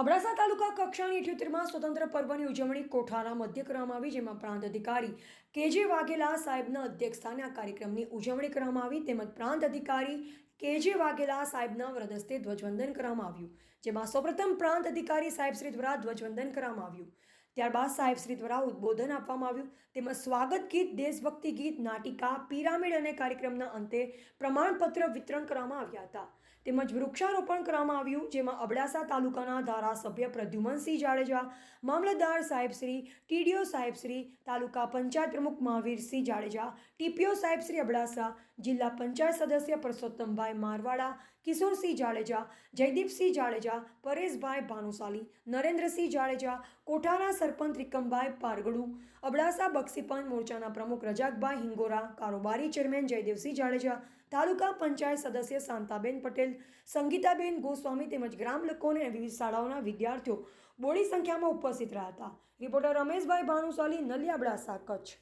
અબડાસા તાલુકા કક્ષાની ઇઠ્યોતેરમાં સ્વતંત્ર પર્વની ઉજવણી કોઠારા મધ્ય કરવામાં આવી, જેમાં પ્રાંત અધિકારી કેજે વાઘેલા સાહેબના અધ્યક્ષસ્થાને આ કાર્યક્રમની ઉજવણી કરવામાં આવી, તેમજ પ્રાંત અધિકારી કેજે વાઘેલા સાહેબના વ્રદસ્તે ધ્વજવંદન કરવામાં આવ્યું, જેમાં સૌપ્રથમ પ્રાંત અધિકારી સાહેબશ્રી દ્વારા ધ્વજવંદન કરવામાં આવ્યું. ત્યારબાદ સાહેબશ્રી દ્વારા ઉદ્બોધન આપવામાં આવ્યું. તેમજ સ્વાગત ગીત, દેશભક્તિ ગીત, નાટિકા, પિરામિડ અને કાર્યક્રમના અંતે પ્રમાણપત્ર વિતરણ કરવામાં આવ્યા હતા. તેમજ વૃક્ષારોપણ કરવામાં આવ્યું, જેમાં અબડાસા તાલુકાના ધારાસભ્ય પ્રદ્યુમનસિંહ જાડેજા, મામલતદાર સાહેબશ્રી ટીડીઓ સાહેબશ્રી તાલુકા પંચાયત પ્રમુખ મહાવીરસિંહ જાડેજા, ટીપીઓ સાહેબશ્રી અબડાસા, જિલ્લા પંચાયત સદસ્ય પરસોત્તમભાઈ મારવાડા, કિશોરસિંહ જાડેજા, જયદીપસિંહ જાડેજા, પરેશભાઈ ભાનુશાલી, નરેન્દ્રસિંહ જાડેજા, કોઠારા સરપંચ ત્રિકમભાઈ પારગડુ, અબડાસા બક્ષીપંચ મોરચાના પ્રમુખ રજાકભાઈ હિંગોરા, કારોબારી ચેરમેન જયદેવસિંહ જાડેજા, તાલુકા પંચાયત સદસ્ય શાંતાબેન પટેલ, સંગીતાબેન ગોસ્વામી તેમજ ગ્રામ લોકો અને વિવિધ શાળાઓના વિદ્યાર્થીઓ બોડી સંખ્યામાં ઉપસ્થિત રહ્યા હતા. રિપોર્ટર રમેશભાઈ ભાનુશાલી, નલિયા અબડાસા, કચ્છ.